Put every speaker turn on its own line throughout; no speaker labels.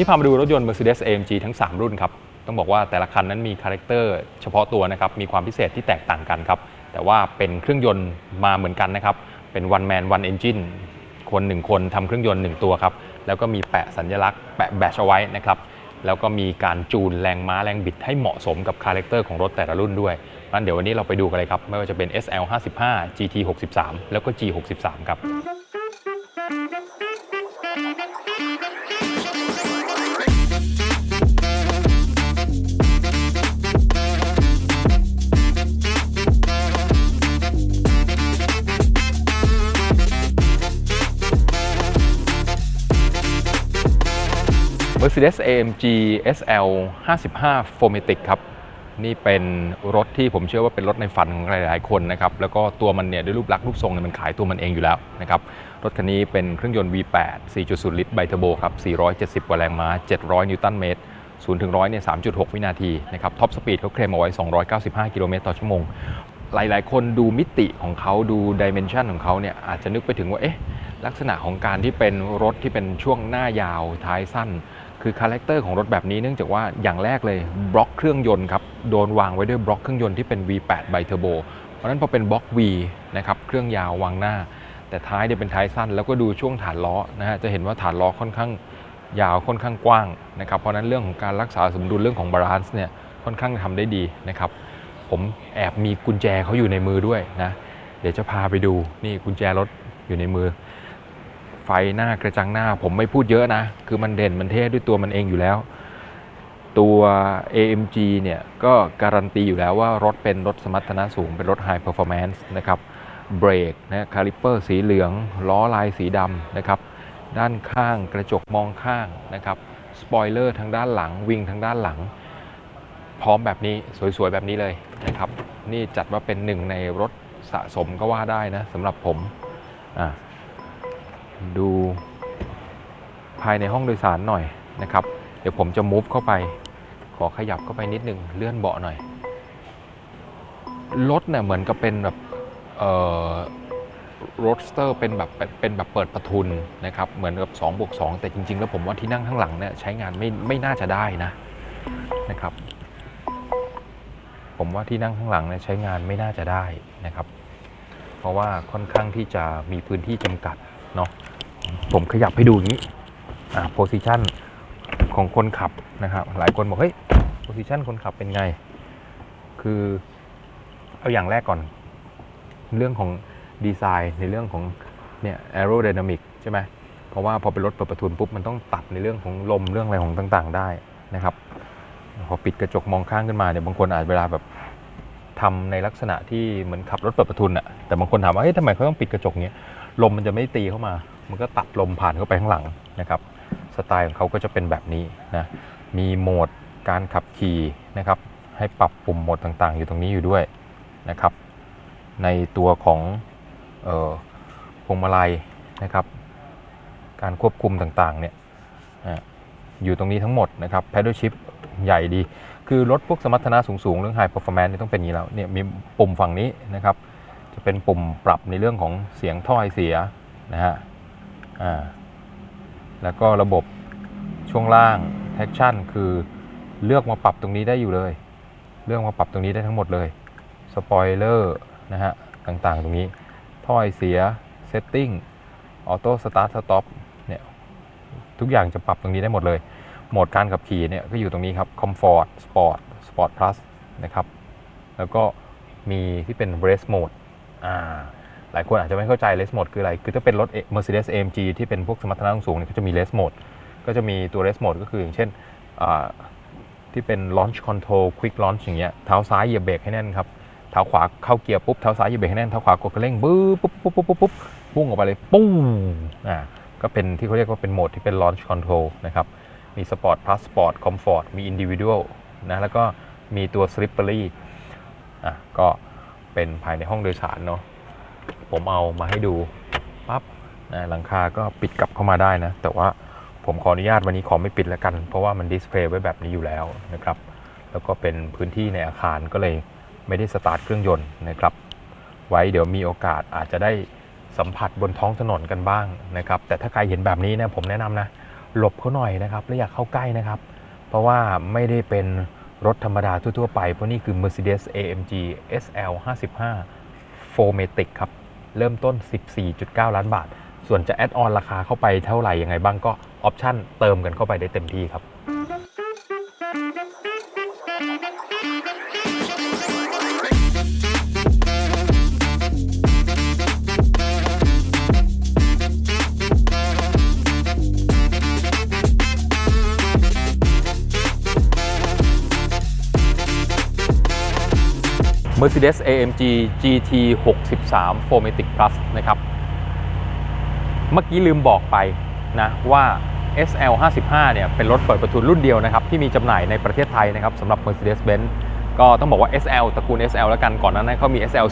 นี้พามาดูรถยนต์ Mercedes AMG ทั้ง 3 รุ่นครับ ต้องบอกว่าแต่ละคันนั้นมีคาแรคเตอร์เฉพาะตัวนะครับ มีความพิเศษที่แตกต่างกันครับ แต่ว่าเป็นเครื่องยนต์มาเหมือนกันนะครับ เป็น one man one engine คนหนึ่งคนทำเครื่องยนต์หนึ่งตัวครับ แล้วก็มีแปะสัญลักษณ์แปะแบชเอาไว้นะครับ แล้วก็มีการจูนแรงม้าแรงบิดให้เหมาะสมกับคาแรคเตอร์ของรถแต่ละรุ่นด้วยงั้นเดี๋ยววันนี้เราไปดูกันเลยครับ ไม่ว่าจะเป็น SL 55 GT 63 แล้วก็ G 63 ครับ Mercedes AMG SL 55 Formatic ครับ นี่เป็นรถที่ผมเชื่อว่าเป็นรถในฝันของหลายๆคนนะครับ แล้วก็ตัวมันเนี่ยด้วยรูปลักษณ์รูปทรงเนี่ยมันขายตัวมันเองอยู่แล้วนะครับ รถคันนี้เป็นเครื่องยนต์ V8 4.0 ลิตรไบเทอร์โบครับ 470 กว่าแรงม้า 700 นิวตันเมตร0ถึง100เนี่ย3.6 วินาทีนะครับท็อปสปีดเขาเคลมเอาไว้ 295 กิโลเมตรต่อชั่วโมง หลายๆ คนดูมิติของเขาดูดิเมนชันของเขาเนี่ยอาจจะนึกไปถึงว่าเอ๊ะลักษณะของการที่เป็นรถที่เป็นช่วงหน้ายาวท้ายสั้น คือคาแรคเตอร์ของรถแบบนี้เนื่องจากว่าอย่างแรกเลยบล็อกเครื่องยนต์ครับโดนวางไว้ด้วยบล็อกเครื่องยนต์ที่เป็น V8 ไบเทอร์โบเพราะฉะนั้นพอเป็นบล็อก V นะครับเครื่องยาววางหน้า แต่ท้ายเนี่ยเป็นท้ายสั้น แล้วก็ดูช่วงฐานล้อนะฮะจะเห็นว่าฐานล้อค่อนข้างยาวค่อนข้างกว้างนะครับเพราะฉะนั้นเรื่องของการรักษาสมดุลเรื่องของบาลานซ์เนี่ยค่อนข้างทำได้ดีนะครับผมแอบมีกุญแจเขาอยู่ในมือด้วยนะเดี๋ยวจะพาไปดูนี่กุญแจรถอยู่ในมือไฟหน้ากระจังหน้า ผมไม่พูดเยอะนะ คือมันเด่นมันเท่ด้วยตัวมันเองอยู่แล้ว ตัว AMG เนี่ยก็การันตีอยู่แล้วว่ารถเป็นรถสมรรถนะสูง เป็นรถ High Performance นะครับเบรกนะคาลิปเปอร์สีเหลือง ล้อลายสีดำนะครับ ด้านข้างกระจกมองข้างนะครับสปอยเลอร์ทางด้านหลังวิงทางด้านหลัง พร้อมแบบนี้สวยๆ แบบนี้เลยนะครับ นี่จัดว่าเป็นหนึ่งในรถสะสมก็ว่าได้นะสำหรับผมอะ ดูภายในห้องโดยสารหน่อยนะครับ เดี๋ยวผมจะมูฟเข้าไป ขอขยับเข้าไปนิดนึงเลื่อนเบาะหน่อย รถเนี่ยเหมือนกับเป็นแบบเอ่อรถสเตอร์เป็นแบบเป็นเป็นแบบเปิดประทุนนะครับ เหมือนกับ2บวก2แต่จริง ๆ แล้วผมว่าที่นั่งข้างหลังเนี่ยใช้งานไม่ไม่น่าจะได้นะนะครับ ผมว่าที่นั่งข้างหลังเนี่ยใช้งานไม่น่าจะได้นะครับ เพราะว่าค่อนข้างที่จะมีพื้นที่จำกัดเนาะ ผมขยับให้ดูอย่างนี้อ่าโพซิชันของคนขับนะครับ หลายคนบอกเฮ้ยโพซิชันคนขับเป็นไง คือเอาอย่างแรกก่อน เรื่องของดีไซน์ในเรื่องของเนี่ยแอโรไดนามิกใช่ไหมเพราะว่าพอเป็นรถเปิดประทุนปุ๊บ มันต้องตัดในเรื่องของลมเรื่องอะไรของต่างๆ ได้นะครับ พอปิดกระจกมองข้างขึ้นมาเนี่ยบางคนอาจเวลาแบบทำในลักษณะที่เหมือนขับรถเปิดประทุนอะแต่บางคนถามว่าเฮ้ยทำไมเขาต้องปิดกระจกเนี้ยลมมันจะไม่ตีเข้ามา มันก็ตัดลมผ่านเข้าไปข้างหลังนะครับสไตล์ของเขาก็จะเป็นแบบนี้นะมีโหมดการขับขี่นะครับ ให้ปรับปุ่มโหมดต่างๆ อยู่ตรงนี้อยู่ด้วยนะครับ ในตัวของออพวงมาลัยนะครับ การควบคุมต่างๆเนี่ยอะอยู่ตรงนี้ทั้งหมดนะครับ paddle shift ใหญ่ดี คือรถพวกสมรรถนะสูง ๆ เรื่อง high performance เนี่ยต้องเป็นอย่างนี้แล้วเนี่ยมีปุ่มฝั่งนี้นะครับ จะเป็นปุ่มปรับในเรื่องของเสียงถ้อยเสียนะฮะ อ่าแล้วก็ระบบช่วงล่าง traction คือเลือกมาปรับตรงนี้ได้อยู่เลย เลือกมาปรับตรงนี้ได้ทั้งหมดเลยสปอยเลอร์นะฮะต่างๆ ตรงนี้ถ้อยเสีย setting ออโต้สตาร์ทสต็อปเนี่ยทุกอย่างจะปรับตรงนี้ได้หมดเลย โหมดการขับขี่เนี่ยก็อยู่ตรงนี้ครับ Comfort Sport Sport Plus นะครับ แล้วก็มีที่เป็น Race Mode อ่า หลายคนอาจจะไม่เข้าใจ Race Mode คืออะไร คือถ้าเป็นรถ Mercedes AMG ที่เป็นพวกสมรรถนะสูงเนี่ยก็จะมี Race Mode ก็จะมีตัว Race Mode ก็คืออย่างเช่นที่เป็น Launch Control Quick Launch อย่างเงี้ยเท้าซ้ายเหยียบเบรกให้แน่นครับเท้าขวาเข้าเกียร์ปุ๊บเท้าซ้ายเหยียบเบรกให้แน่นเท้าขวากดคันเร่งบึ้บปุ๊บปุ๊บปุ๊บปุ๊บปุ๊บพุ่งออกไปเลยปุ้งอ่าก็เป็นที่เขาเรียกว่าเป็นโหมดที่เป็น Launch Control นะครับมี Sport Plus Sport Comfort มี Individual นะแล้วก็มีตัว Slippery อะก็เป็นภายในห้องโดยสารเนาะ ผมเอามาให้ดูปั๊บนะหลังคาก็ปิดกลับเข้ามาได้นะ แต่ว่าผมขออนุญาตวันนี้ขอไม่ปิดแล้วกัน เพราะว่ามันดิสเพลย์ไว้แบบนี้อยู่แล้วนะครับ แล้วก็เป็นพื้นที่ในอาคารก็เลยไม่ได้สตาร์ทเครื่องยนต์นะครับ ไว้เดี๋ยวมีโอกาสอาจจะได้สัมผัสบนท้องถนนกันบ้างนะครับ แต่ถ้าใครเห็นแบบนี้นะผมแนะนำนะ หลบเขาหน่อยนะครับ และอยากเข้าใกล้นะครับ เพราะว่าไม่ได้เป็นรถธรรมดาทั่วๆไป เพราะนี่คือ Mercedes AMG SL 55 4matic ครับ เริ่มต้น 14.9 ล้านบาท ส่วนจะแอดออนราคาเข้าไปเท่าไหร่ยังไงบ้างก็ออปชั่นเติมกันเข้าไปได้เต็มที่ครับ Mercedes AMG GT 63 4matic Plus นะครับ เมื่อกี้ลืมบอกไปนะว่า SL 55เนี่ยเป็นรถเปิดประทุนรุ่นเดียวนะครับ ที่มีจำหน่ายในประเทศไทยนะครับสำหรับ Mercedes-Benz ก็ต้องบอกว่า SL ตระกูล SL แล้วกันก่อนหนานั้นเขามี SL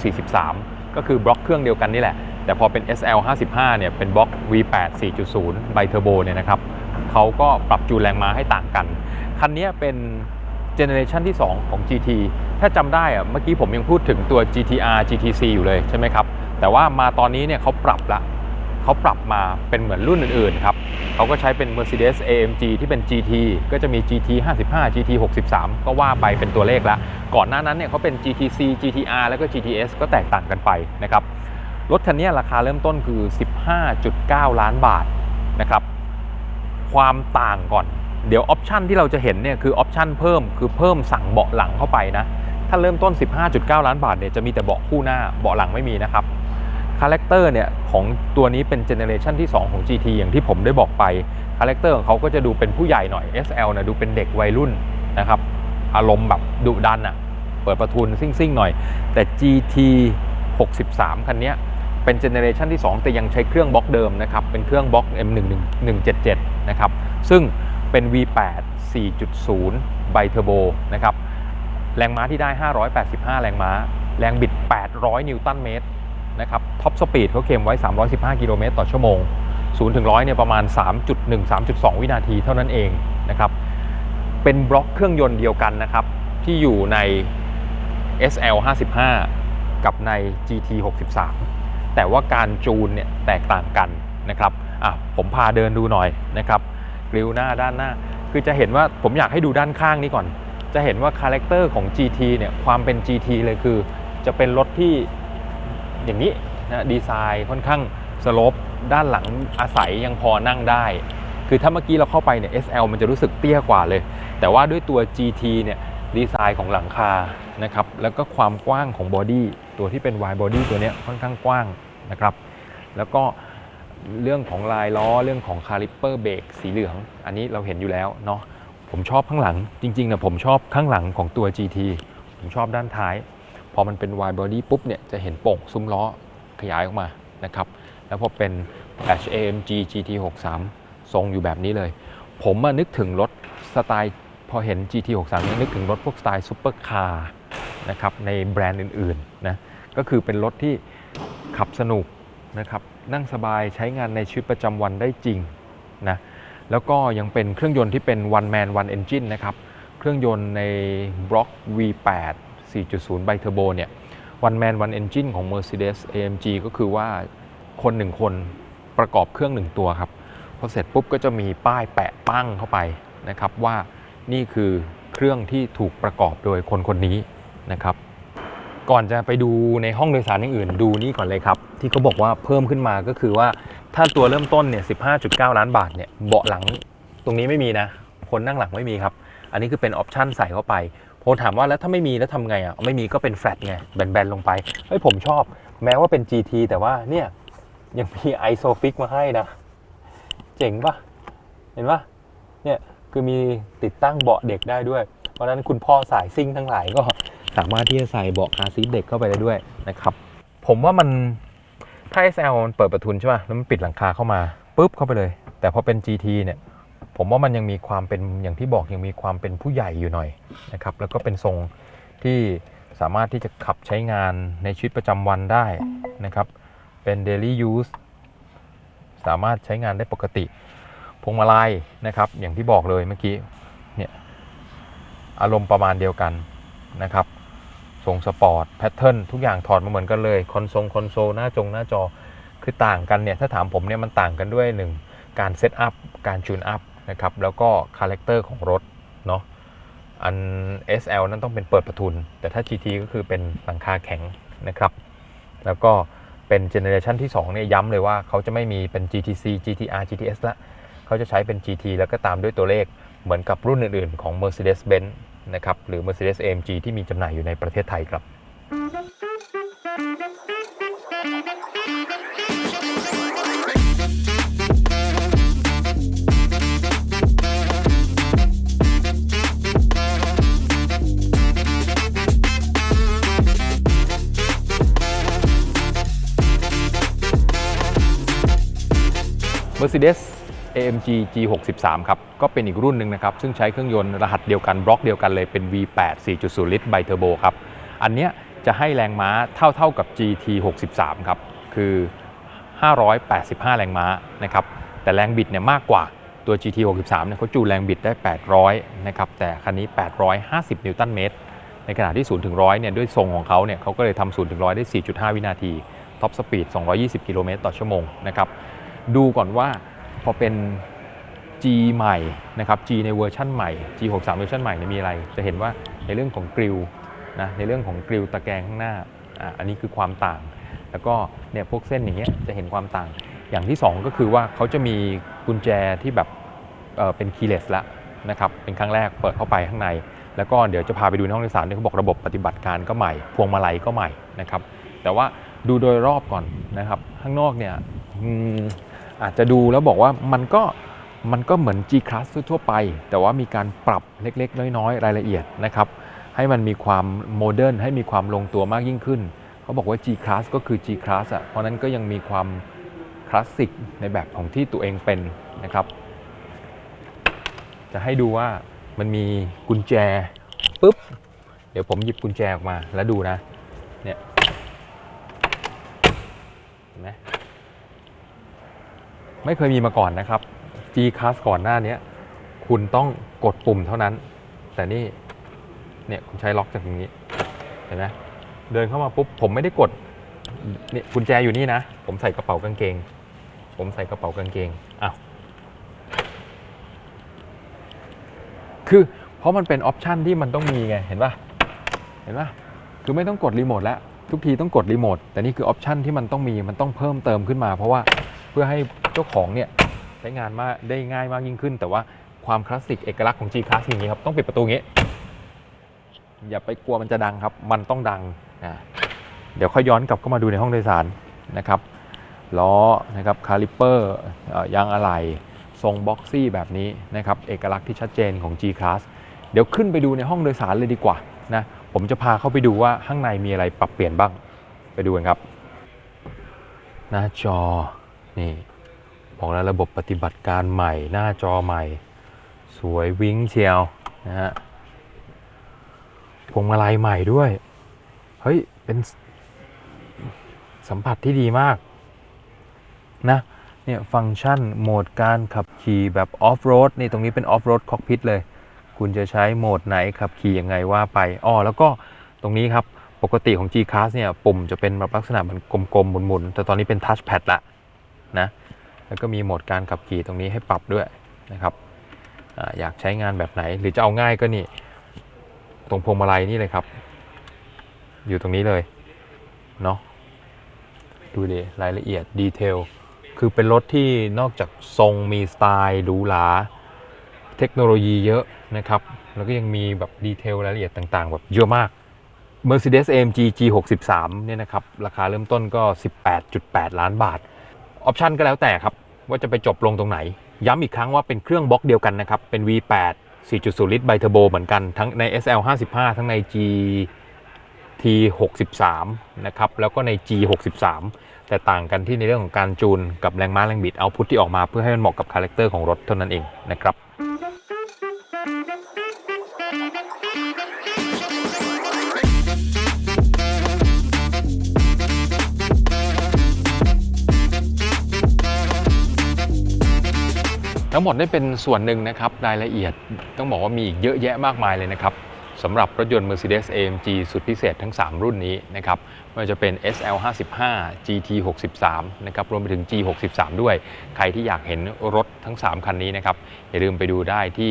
43 ก็คือบล็อกเครื่องเดียวกันนี่แหละ แต่พอเป็น SL 55เนี่ยเป็นบล็อก V8 4.0 ไบเทอร์โบเนี่ยนะครับเขาก็ปรับจูนแรงม้าให้ต่างกัน คันนี้เป็น เจเนอเรชันที่ 2 ของ GT ถ้าจำได้อะเมื่อกี้ผมยังพูดถึงตัว GTR GTC อยู่เลยใช่ไหมครับ แต่ว่ามาตอนนี้เนี่ยเขาปรับละเขาปรับมาเป็นเหมือนรุ่นอื่นๆครับเขาก็ใช้เป็น Mercedes AMG ที่เป็น GT ก็จะมี GT 55 GT 63 ก็ว่าไปเป็นตัวเลขล้วก่อนหน้านั้นเนี่ยเขาเป็น GTC GTR แล้วก็ GTS ก็แตกต่างกันไปนะครับรถคันนี้ราคาเริ่มต้นคือ 15.9 ล้านบาทนะครับ ความต่างก่อน เดี๋ยวออปชันที่เราจะเห็นเนี่ยคือออปชันเพิ่มคือเพิ่มสั่งเบาะหลังเข้าไปนะ ถ้าเริ่มต้น 15.9 ล้านบาทเนี่ยจะมีแต่เบาะคู่หน้าเบาะหลังไม่มีนะครับคาแรคเตอร์เนี่ยของตัวนี้เป็นเจเนเรชันที่ 2 ของ GT อย่างที่ผมได้บอกไปคาแรคเตอร์ของเขาก็จะดูเป็นผู้ใหญ่หน่อย SL นะดูเป็นเด็กวัยรุ่นนะครับอารมณ์แบบดุดันอะ่ะเปิดประทุนซิ่งๆหน่อย แต่ GT 63 คันเนี้ยเป็นเจเนเรชันที่ 2 แต่ยังใช้เครื่องบล็อกเดิมนะครับเป็นเครื่องบล็อก M1177 นะครับซึ่ง เป็น V8 4.0 ไบเทอร์โบนะครับ แรงม้าที่ได้ 585 แรงม้า แรงบิด 800 นิวตันเมตรนะครับ ท็อปสปีดเขาเคลมไว้ 315 กิโลเมตรต่อชั่วโมง 0 ถึง 100 เนี่ยประมาณ 3.1 3.2 วินาทีเท่านั้นเองนะครับ เป็นบล็อกเครื่องยนต์เดียวกันนะครับ ที่อยู่ใน SL 55 กับใน GT 63 แต่ว่าการจูนเนี่ยแตกต่างกันนะครับ อะ ผมพาเดินดูหน่อยนะครับ กริวหน้าด้านหน้า คือจะเห็นว่าผมอยากให้ดูด้านข้างนี้ก่อน จะเห็นว่าคาแรคเตอร์ของ GT เนี่ยความเป็น GT เลยคือ จะเป็นรถที่อย่างนี้นะดีไซน์ค่อนข้างสโลปด้านหลังอาศัยยังพอนั่งได้ คือถ้าเมื่อกี้เราเข้าไปเนี่ย SL มันจะรู้สึกเตี้ยกว่าเลย แต่ว่าด้วยตัว GT เนี่ยดีไซน์ของหลังคานะครับแล้วก็ความกว้างของบอดี้ตัวที่เป็น wide body ตัวนี้ค่อนข้างกว้างนะครับ แล้วก็ เรื่องของลายล้อเรื่องของคาลิปเปอร์เบรกสีเหลือง อันนี้เราเห็นอยู่แล้วเนาะผมชอบข้างหลังจริงๆนะผมชอบข้างหลังของตัว GT ผมชอบด้านท้าย พอมันเป็น wide body ปุ๊บเนี่ยจะเห็นโป่งซุ้มล้อขยายออกมานะครับ แล้วพอเป็น H AMG GT 63ทรงอยู่แบบนี้เลย ผมมานึกถึงรถสไตล์พอเห็น GT 63เนี่ยนึกถึงรถพวกสไตล์ซุปเปอร์คาร์นะครับในแบรนด์อื่นๆนะก็คือเป็นรถที่ขับสนุก นะครับนั่งสบายใช้งานในชีวิตประจำวันได้จริงนะแล้วก็ยังเป็นเครื่องยนต์ที่เป็น one man one engine นะครับเครื่องยนต์ในบล็อก V8 4.0 ไบเทอร์โบเนี่ย one man one engine ของ Mercedes AMG ก็คือว่าคนหนึ่งคนประกอบเครื่องหนึ่งตัวครับพอเสร็จปุ๊บก็จะมีป้ายแปะปั้งเข้าไปนะครับว่านี่คือเครื่องที่ถูกประกอบโดยคนคนนี้นะครับ ก่อนจะไปดูในห้องโดยสารอย่างอื่นดูนี่ก่อนเลยครับ ที่เขาบอกว่าเพิ่มขึ้นมาก็คือว่าถ้าตัวเริ่มต้นเนี่ย15.9 ล้านบาทเนี่ยเบาะหลังตรงนี้ไม่มีนะ คนนั่งหลังไม่มีครับ อันนี้คือเป็นออปชั่นใส่เข้าไปผมถามว่าแล้วถ้าไม่มีแล้วทำไงอะไม่มีก็เป็นแฟลตไงแบนๆลงไปเฮ้ยผมชอบ แม้ว่าเป็น GT แต่ว่าเนี่ยยังมีไอโซฟิกมาให้นะ เจ๋งปะเห็นปะเนี่ยคือมีติดตั้งเบาะเด็กได้ด้วย เพราะนั้นคุณพ่อสายซิ่งทั้งหลายก็ สามารถที่จะใส่เบาะคาร์ซีทเด็กเข้าไปได้ด้วยนะครับ ผมว่ามันถ้า SL มันเปิดประทุนใช่ป่ะแล้วมันปิดหลังคาเข้ามาปุ๊บเข้าไปเลย แต่พอเป็น GT เนี่ยผมว่ามันยังมีความเป็นอย่างที่บอกยังมีความเป็นผู้ใหญ่อยู่หน่อยนะครับแล้วก็เป็นทรงที่สามารถที่จะขับใช้งานในชีวิตประจำวันได้นะครับ เป็น daily use สามารถใช้งานได้ปกติ พวงมาลัยนะครับ อย่างที่บอกเลยเมื่อกี้เนี่ยอารมณ์ประมาณเดียวกันนะครับ ทรงสปอร์ตแพทเทิร์นทุกอย่างถอดมาเหมือนกันเลยคอนโซลคอนโซลหน้าจงหน้าจอคือต่างกันเนี่ยถ้าถามผมเนี่ยมันต่างกันด้วยหนึ่งการเซตอัพการจูนอัพนะครับแล้วก็คาแรคเตอร์ของรถเนาะอัน SL นั้นต้องเป็นเปิดประทุน แต่ถ้า GT ก็คือเป็นหลังคาแข็งนะครับ แล้วก็เป็นเจเนอเรชันที่2เนี่ยย้ำเลยว่าเขาจะไม่มีเป็น GTC GTR GTS ละเขาจะใช้เป็น GT แล้วก็ตามด้วยตัวเลขเหมือนกับรุ่นอื่นๆของ Mercedes-Benz นะครับหรือ Mercedes AMG ที่มีจำหน่ายอยู่ในประเทศไทยครับเ Mercedes AMG G63 ครับก็เป็นอีกรุ่นหนึ่งนะครับ ซึ่งใช้เครื่องยนต์รหัสเดียวกันบล็อกเดียวกันเลยเป็น V8 4.0 ลิตรไบเทอร์โบครับ อันเนี้ยจะให้แรงม้าเท่าเท่ากับ GT63 ครับคือ 585 แรงม้านะครับแต่แรงบิดเนี่ยมากกว่าตัว GT63 เนี่ยเขาจูแรงบิดได้ 800 นะครับแต่คันนี้ 850 นิวตันเมตร ในขณะที่ 0 ถึง 100 เนี่ยด้วยทรงของเขาเนี่ยเขาก็เลยทำ0ถึง 100 ได้ 4.5 วินาทีท็อปสปีด 220 กิโลเมตรต่อชั่วโมงนะครับดูก่อนว่า พอเป็น G ใหม่นะครับ G ในเวอร์ชั่นใหม่ G63 เวอร์ชันใหม่เนี่ยมีอะไร จะเห็นว่าในเรื่องของกริลนะในเรื่องของกริลตะแกรงข้างหน้าอะอันนี้คือความต่าง แล้วก็เนี่ยพวกเส้นอย่างเงี้ยจะเห็นความต่าง อย่างที่ 2 ก็คือว่าเขาจะมีกุญแจที่แบบเออเป็นคีย์เลสล้วนะครับเป็นครั้งแรกเปิดเข้าไปข้างใน แล้วก็เดี๋ยวจะพาไปดูในห้องโดยสารที่เขาบอกระบบปฏิบัติการก็ใหม่ พวงมาลัยก็ใหม่นะครับแต่ว่าดูโดยรอบก่อนนะครับ ข้างนอกเนี่ย อาจจะดูแล้วบอกว่ามันก็มันก็เหมือน G Class ทั่วไป แต่ว่ามีการปรับเล็กๆ น้อยๆ รายละเอียดนะครับ ให้มันมีความโมเดิร์นให้มีความลงตัวมากยิ่งขึ้น เขาบอกว่า G Class ก็คือ G Class อะ เพราะนั้นก็ยังมีความคลาสสิกในแบบของที่ตัวเองเป็นนะครับ จะให้ดูว่ามันมีกุญแจปุ๊บ เดี๋ยวผมหยิบกุญแจออกมาแล้วดูนะ เนี่ยเห็นไหม ไม่เคยมีมาก่อนนะครับ G Class ก่อนหน้านี้คุณต้องกดปุ่มเท่านั้น แต่นี่เนี่ยคุณใช้ล็อกจากตรงนี้เห็นไหมเดินเข้ามาปุ๊บผมไม่ได้กดนี่กุญแจอยู่นี่นะ ผมใส่กระเป๋ากางเกง ผมใส่กระเป๋ากางเกงอ้าวคือเพราะมันเป็นออปชันที่มันต้องมีไง เห็นป่ะเห็นป่ะคือไม่ต้องกดรีโมทแล้วทุกทีต้องกดรีโมทแต่นี่คือออปชันที่มันต้องมีมันต้องเพิ่มเติมขึ้นมา เพราะว่าเพื่อให้ จ้าของเนี่ยใช้งานมากได้ง่ายมากยิ่งขึ้น แต่ว่าความคลาสสิกเอกลักษณ์ของ G Class อย่างนี้ครับ ต้องปิดประตูงี้ อย่าไปกลัวมันจะดังครับ มันต้องดังนะเดี๋ยวค่อยย้อนกลับเข้ามาดูในห้องโดยสารนะครับล้อนะครับคาลิปเปอร์ยางอะไหล่ทรงบ็อกซี่แบบนี้นะครับเอกลักษณ์ที่ชัดเจนของ G Class เดี๋ยวขึ้นไปดูในห้องโดยสารเลยดีกว่านะผมจะพาเข้าไปดูว่าข้างในมีอะไรปรับเปลี่ยนบ้างไปดูกันครับ หน้าจอนี่ บอกแล้วระบบปฏิบัติการใหม่ หน้าจอใหม่ สวยวิ้งเชียวนะฮะพวงมาลัยใหม่ด้วย เฮ้ย เป็นสัมผัสที่ดีมากนะเนี่ยฟังก์ชันโหมดการขับขี่แบบออฟโรดนี่ตรงนี้เป็นออฟโรดคอกพิทเลย คุณจะใช้โหมดไหนขับขี่ยังไงว่าไปอ้อแล้วก็ตรงนี้ครับปกติของ G Class เนี่ยปุ่มจะเป็นแบบลักษณะเหมันกลมๆหมุนๆ แต่ตอนนี้เป็นทัชแพดละนะ แล้วก็มีโหมดการขับขี่ตรงนี้ให้ปรับด้วยนะครับออยากใช้งานแบบไหนหรือจะเอาง่ายก็นี่ ตรงพวงมาลัยนี่เลยครับ อยู่ตรงนี้เลยเนาะดูดิรายละเอียดดีเทลคือเป็นรถที่นอกจากทรงมีสไตล์หรูหราเทคโนโลยีเยอะนะครับ แล้วก็ยังมีแบบดีเทลรายละเอียดต่างๆ แบบเยอะมาก Mercedes AMG G63 เนี่ยนะครับ ราคาเริ่มต้นก็ 18.8 ล้านบาท ออปชันก็แล้วแต่ครับ ว่าจะไปจบลงตรงไหน ย้ำอีกครั้งว่าเป็นเครื่องบล็อกเดียวกันนะครับ เป็น V8 4.0 ลิตรไบเทอร์โบเหมือนกัน ทั้งใน SL 55ทั้งใน GT 63นะครับแล้วก็ใน G 63แต่ต่างกันที่ในเรื่องของการจูนกับแรงม้าแรงบิดเอาพุทที่ออกมาเพื่อให้มันเหมาะกับคาแรคเตอร์ของรถเท่านั้นเองนะครับ ทั้งหมดได้เป็นส่วนหนึ่งนะครับรายละเอียดต้องบอกว่ามีอีกเยอะแยะมากมายเลยนะครับสำหรับรถยนต์ Mercedes AMG สุดพิเศษทั้ง 3 รุ่นนี้นะครับไม่ว่าจะเป็น SL55 GT63 นะครับรวมไปถึง G63 ด้วย ใครที่อยากเห็นรถทั้ง 3 คันนี้นะครับอย่าลืมไปดูได้ที่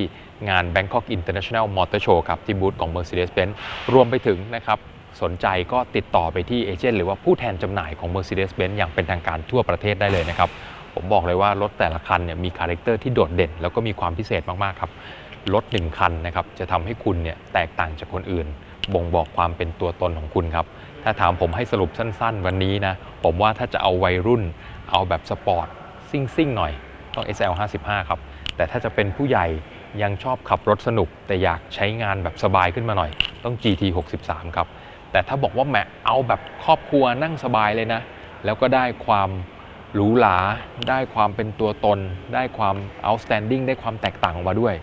งาน Bangkok International Motor Show ครับที่บูธของ Mercedes-Benz รวมไปถึงนะครับสนใจก็ติดต่อไปที่เอเจนต์หรือว่าผู้แทนจำหน่ายของ Mercedes-Benz อย่างเป็นทางการทั่วประเทศได้เลยนะครับ ผมบอกเลยว่ารถแต่ละคันเนี่ยมีคาแรคเตอร์ที่โดดเด่น แล้วก็มีความพิเศษมากๆครับ รถหนึ่งคันนะครับจะทำให้คุณเนี่ยแตกต่างจากคนอื่น บ่งบอกความเป็นตัวตนของคุณครับ ถ้าถามผมให้สรุปสั้น ๆ วันนี้นะ ผมว่าถ้าจะเอาวัยรุ่น เอาแบบสปอร์ตซิ่งซิ่งๆหน่อยต้อง SL 55ครับ แต่ถ้าจะเป็นผู้ใหญ่ยังชอบขับรถสนุก แต่อยากใช้งานแบบสบายขึ้นมาหน่อย ต้อง GT 63ครับ แต่ถ้าบอกว่าแหมเอาแบบครอบครัวนั่งสบายเลยนะ แล้วก็ได้ความ หรูหราได้ความเป็นตัวตน ได้ความ outstanding ได้ความแตกต่างออกมาด้วย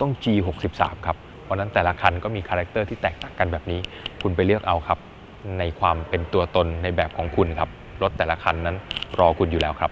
ต้อง G63 ครับเพราะฉะนั้นแต่ละคันก็มีคาแรคเตอร์ที่แตกต่างกันแบบนี้ คุณไปเลือกเอาครับ ในความเป็นตัวตนในแบบของคุณครับ รถแต่ละคันนั้นรอคุณอยู่แล้วครับ